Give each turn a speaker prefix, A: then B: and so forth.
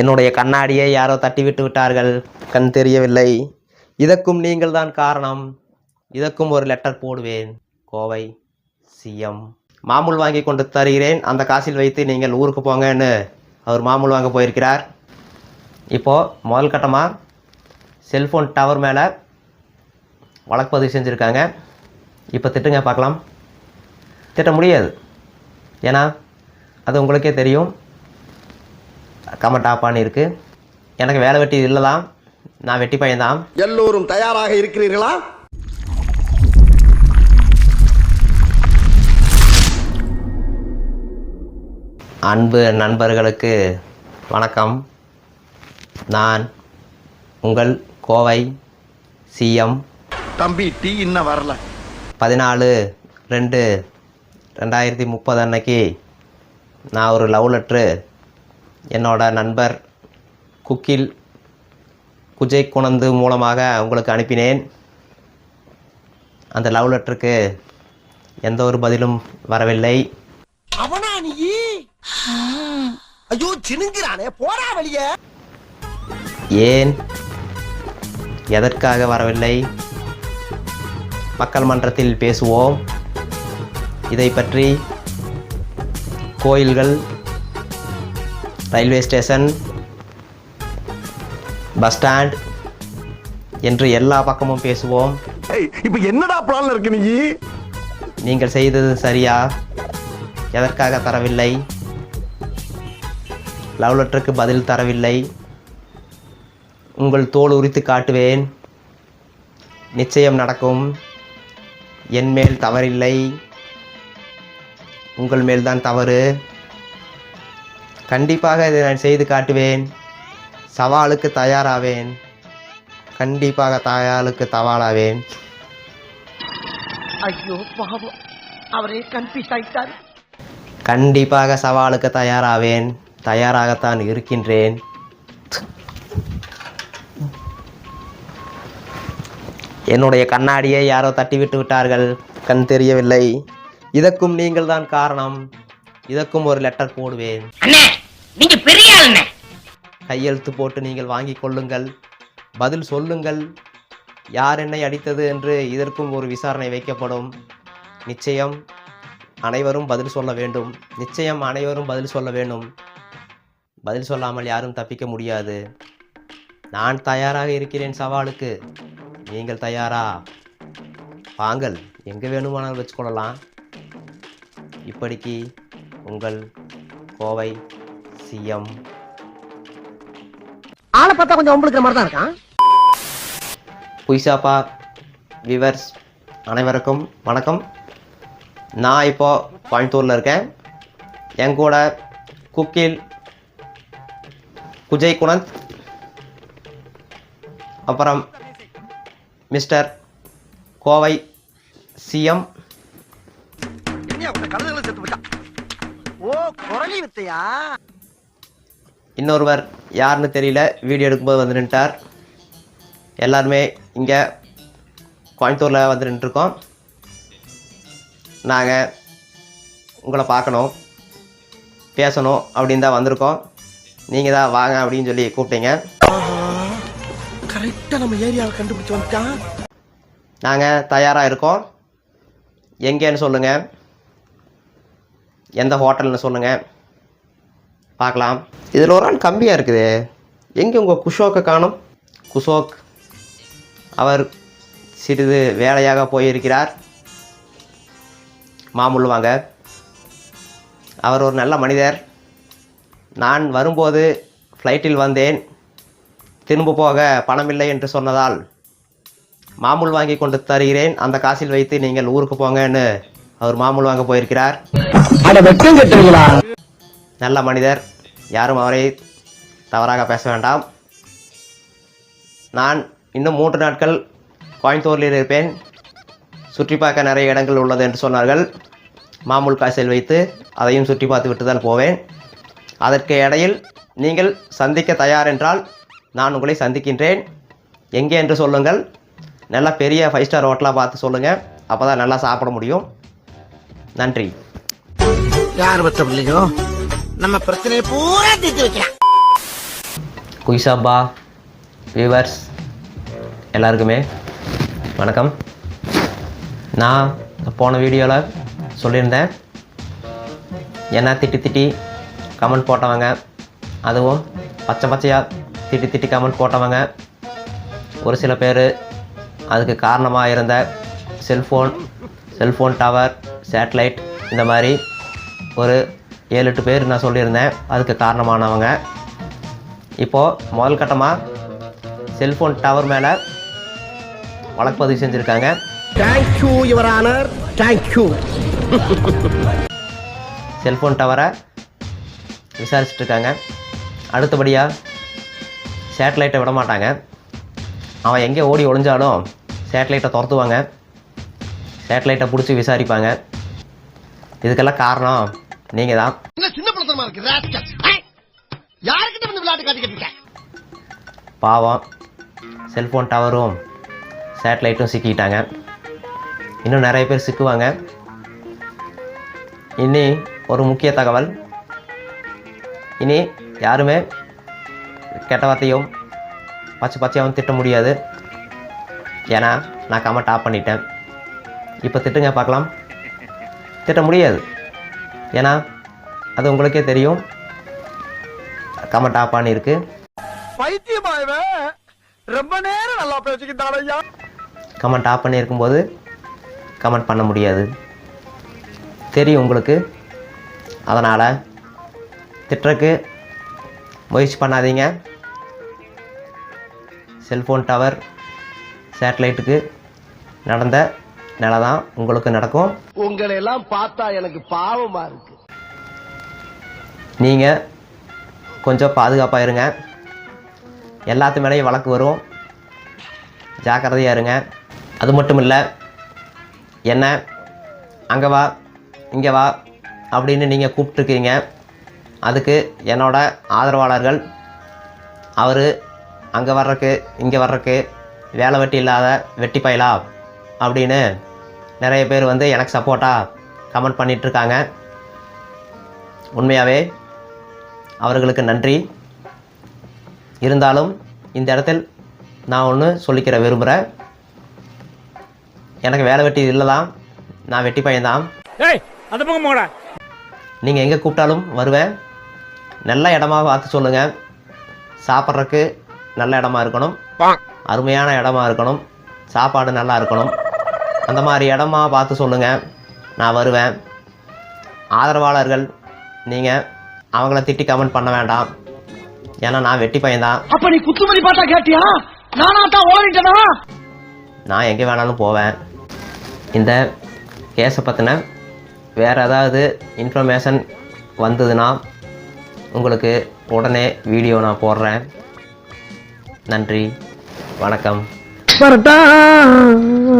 A: என்னுடைய கண்ணாடியை யாரோ தட்டிவிட்டு விட்டார்கள். கண் தெரியவில்லை. இதற்கும் நீங்கள் தான் காரணம். இதற்கும் ஒரு லெட்டர் போடுவேன். கோவை சிஎம். மாமூல் வாங்கி கொண்டு தருகிறேன். அந்த காசில் வைத்து நீங்கள் ஊருக்கு போங்கன்னு அவர் மாமூல் வாங்க போயிருக்கிறார். இப்போது முதல் கட்டமாக செல்ஃபோன் டவர் மேலே வழக்கு பதிவு செஞ்சுருக்காங்க. இப்போ திட்டுங்க பார்க்கலாம். திட்ட முடியாது. ஏன்னா அது உங்களுக்கே தெரியும். கமெண்ட் ஆஃப் இருக்கு. எனக்கு வேலை வெட்டி இல்லை தான் நான் வெட்டி பையன்தான்.
B: எல்லோரும் தயாராக இருக்கிறீர்களா?
A: அன்பு நண்பர்களுக்கு வணக்கம். நான் உங்கள் கோவை சிஎம்
B: தம்பி டீ இன்னும் வரல.
A: பதினாலு ரெண்டு ரெண்டாயிரத்தி முப்பது அன்னைக்கு நான் ஒரு லவ் லெட்ரு என்னோட நண்பர் குக்கில் குஜை குணந்து மூலமாக உங்களுக்கு அனுப்பினேன். அந்த லவ் லெட்டருக்கு எந்த ஒரு பதிலும் வரவில்லை.
B: அவனா நீ? ஐயோ சினுங்கிறானே போடா வெளிய.
A: ஏன் எதற்காக வரவில்லை? மக்கள் மன்றத்தில் பேசுவோம். இதை பற்றி கோயில்கள் ரயில்வே ஸ்டேஷன் பஸ் ஸ்டாண்ட் என்று எல்லா பக்கமும் பேசுவோம்.
B: இப்போ என்னடா பிளான்ல இருக்கு நீ?
A: நீங்கள் செய்தது சரியா? எதற்காக தரவில்லை? லவ் லெட்டருக்கு பதில் தரவில்லை. உங்கள் தோல் உரித்து காட்டுவேன். நிச்சயம் நடக்கும். என் மேல் தவறில்லை. உங்கள் மேல்தான் தவறு. கண்டிப்பாக இதை நான் செய்து காட்டுவேன். சவாலுக்கு தயாராவேன். கண்டிப்பாக தயாளுக்கு தவாலாவேன்.
C: ஐயோ பாவம். அவரே கன்ஃபியூஸ் ஆயிட்டாரு.
A: கண்டிப்பாக சவாலுக்கு தயாராவேன். தயாராகத்தான் இருக்கின்றேன். என்னுடைய கண்ணாடியை யாரோ தட்டிவிட்டு விட்டார்கள். கண் தெரியவில்லை. இதற்கும் நீங்கள் தான் காரணம். இதற்கும் ஒரு லெட்டர் போடுவேன்.
D: நீங்க பெரிய
A: கையெழுத்து போட்டு நீங்கள் வாங்கிக் கொள்ளுங்கள். பதில் சொல்லுங்கள். யார் என்னை அடித்தது என்று இதற்கும் ஒரு விசாரணை வைக்கப்படும். நிச்சயம் அனைவரும் பதில் சொல்ல வேண்டும். நிச்சயம் அனைவரும் பதில் சொல்ல வேண்டும். பதில் சொல்லாமல் யாரும் தப்பிக்க முடியாது. நான் தயாராக இருக்கிறேன் சவாலுக்கு. நீங்கள் தயாரா? வாங்கள் எங்கே வேணுமானாலும் வச்சுக்கொள்ளலாம். இப்படிக்கு உங்கள் கோவை சிஎம்.
C: ஆளை பார்த்தா கொஞ்சம் ஒம்பளுக்கிற மாதிரி தான் இருக்கான்.
A: புய்சாப்பா விவர்ஸ் அனைவருக்கும் வணக்கம். நான் இப்போ கோயம்புத்தூரில் இருக்கேன். என் கூட குக்கில் குஜய் குணந்த் அப்புறம் மிஸ்டர் கோவை சிஎம்.
B: செத்து போட்டான் ஓ குரலி வித்தையா
A: இன்னொருவர் யாருன்னு தெரியல வீடியோ எடுக்கும்போது வந்து நின்ட்டார் எல்லாருமே இங்கே கோயம்புத்தூரில் வந்து நின்றுருக்கோம். நாங்கள் உங்களை பார்க்கணும் பேசணும் அப்படின்னு தான் வந்திருக்கோம். நீங்கள் தான் வாங்க அப்படின்னு சொல்லி கூப்பிட்டீங்க.
B: கரெக்டா நம்ம ஏரியாவை கண்டுபிடிச்சு வந்துட்டான்
A: நாங்கள் தயாராக இருக்கோம். எங்கேன்னு சொல்லுங்கள் எந்த ஹோட்டல்னு சொல்லுங்கள் பார்க்கலாம். இதில் ஒரு ஆள் கம்மியாக இருக்குது. எங்கே உங்கள் குஷோக்கை காணும்? குஷோக் அவர் சிறிது வேலையாக போயிருக்கிறார். மாமூல் வாங்க. அவர் ஒரு நல்ல மனிதர். நான் வரும்போது ஃப்ளைட்டில் வந்தேன். திரும்ப போக பணமில்லை என்று சொன்னதால் மாமூல் வாங்கி கொண்டு தருகிறேன். அந்த காசில் வைத்து நீங்கள் ஊருக்கு போங்கன்னு அவர் மாமூல் வாங்க போயிருக்கிறார். நல்ல மனிதர். யாரும் அவரை தவறாக பேச வேண்டாம். நான் இன்னும் மூன்று நாட்கள் கோயம்புத்தூரில் இருப்பேன். சுற்றி பார்க்க நிறைய இடங்கள் உள்ளது என்று சொன்னார்கள். மாமூல் காசில் வைத்து அதையும் சுற்றி பார்த்து விட்டு தான் போவேன். அதற்கு இடையில் நீங்கள் சந்திக்க தயார் என்றால் நான் உங்களை சந்திக்கின்றேன். எங்கே என்று சொல்லுங்கள். நல்லா பெரிய ஃபைவ் ஸ்டார் ஹோட்டலாக பார்த்து சொல்லுங்கள் அப்போ தான் நல்லா சாப்பிட முடியும். நன்றி.
C: யார் பத்த பிள்ளையோ நம்ம பிரச்சனையை பூரா தீர்த்து வைக்கலாம்
A: குயிசாப்பா வியூவர்ஸ் எல்லாருக்குமே வணக்கம். நான் போன வீடியோவில் சொல்லியிருந்தேன் என்ன திட்டி திட்டி கமெண்ட் போட்டவங்க அதுவும் பச்சை பச்சையாக திட்டி திட்டி கமெண்ட் போட்டவங்க ஒரு சில பேர் அதுக்கு காரணமாக இருந்த செல்ஃபோன் செல்ஃபோன் டவர் சேட்டலைட் இந்த மாதிரி ஒரு ஏழு எட்டு பேர் நான் சொல்லியிருந்தேன். அதுக்கு காரணமானவங்க. இப்போது முதல் கட்டமாக செல்ஃபோன் டவர் மேலே வழக்குப்பதிவு செஞ்சுருக்காங்க.
C: Thank you your honour thank you
A: cellphone டவரை விசாரிச்சுட்டு இருக்காங்க அடுத்தபடியாக சேட்டலைட்டை விட மாட்டாங்க. அவன் எங்கே ஓடி ஒளிஞ்சாலும் சேட்டலைட்டை துரத்துவாங்க. சேட்டலைட்டை பிடிச்சி விசாரிப்பாங்க. இதுக்கெல்லாம் காரணம் நீங்கள் தான் பாவம். செல்ஃபோன் டவரும் சேட்டலைட்டும் சிக்கிட்டாங்க இன்னும் நிறைய பேர் சிக்குவாங்க. இனி ஒரு முக்கிய தகவல். இனி யாருமே கெட்ட வார்த்தையும் பச்சை பச்சையாகவும் திட்ட முடியாது. ஏன்னா நான் கமெண்ட் ஆஃப் பண்ணிட்டேன். இப்போ திட்டுங்க பார்க்கலாம். திட்ட முடியாது. ஏன்னா அது உங்களுக்கே தெரியும். கமெண்ட் ஆஃப் பண்ணியிருக்கு
B: ரொம்ப நேரம் நல்லா பேசிக்கிட்டான் ஐயா.
A: கமெண்ட் ஆஃப் பண்ணி இருக்கும்போது கமெண்ட் பண்ண முடியாது. தெரியும் உங்களுக்கு. அதனால் திட்டுறக்கு முயற்சி பண்ணாதீங்க. செல்ஃபோன் டவர் சேட்டலைட்டுக்கு நடந்த நிலை தான் உங்களுக்கு நடக்கும்.
C: உங்களை எல்லாம் பார்த்தா எனக்கு பாவமா இருக்கு.
A: நீங்கள் கொஞ்சம் பாதுகாப்பாக இருங்க. எல்லாத்து மேலேயும் வழக்கு வரும். ஜாக்கிரதையாக இருங்க. அது மட்டும் இல்லை என்ன அங்கே வா இங்கே வா அப்படின்னு நீங்கள் கூப்பிட்ருக்கீங்க அதுக்கு என்னோட ஆதரவாளர்கள் அவர் அங்கே வர்றக்கு இங்கே வர்றக்கு வேலை வெட்டி இல்லாத வெட்டி பயலா? அப்படின்னு நிறைய பேர் வந்து எனக்கு சப்போர்ட்டாக கமெண்ட் பண்ணிகிட்ருக்காங்க உண்மையாகவே அவர்களுக்கு நன்றி. இருந்தாலும் இந்த இடத்தில் நான் ஒன்று சொல்லிக்கிற விரும்புகிறேன் எனக்கு வேலை வெட்டி இல்லை தான் நான் வெட்டி பையன்தான். நீங்கள் எங்கே கூப்பிட்டாலும் வருவேன் நல்ல இடமா பார்த்து சொல்லுங்கள் சாப்பிட்றதுக்கு நல்ல இடமா இருக்கணும். அருமையான இடமா இருக்கணும். சாப்பாடு நல்லா இருக்கணும். அந்த மாதிரி இடமா பார்த்து சொல்லுங்கள் நான் வருவேன். ஆதரவாளர்கள் நீங்கள் அவங்கள திட்டி கமெண்ட் பண்ண வேண்டாம். ஏன்னா நான் வெட்டி பையன்தான்.
C: அப்ப நீ குத்துமதி பார்த்தா கேட்டியா? நானா தான் ஓடிட்டனா?
A: நான் எங்கே வேணாலும் போவேன். இந்த கேஸை பற்றின வேறு ஏதாவது இன்ஃபர்மேஷன் வந்ததுன்னா உங்களுக்கு உடனே வீடியோ நான் போடுறேன். நன்றி. வணக்கம்.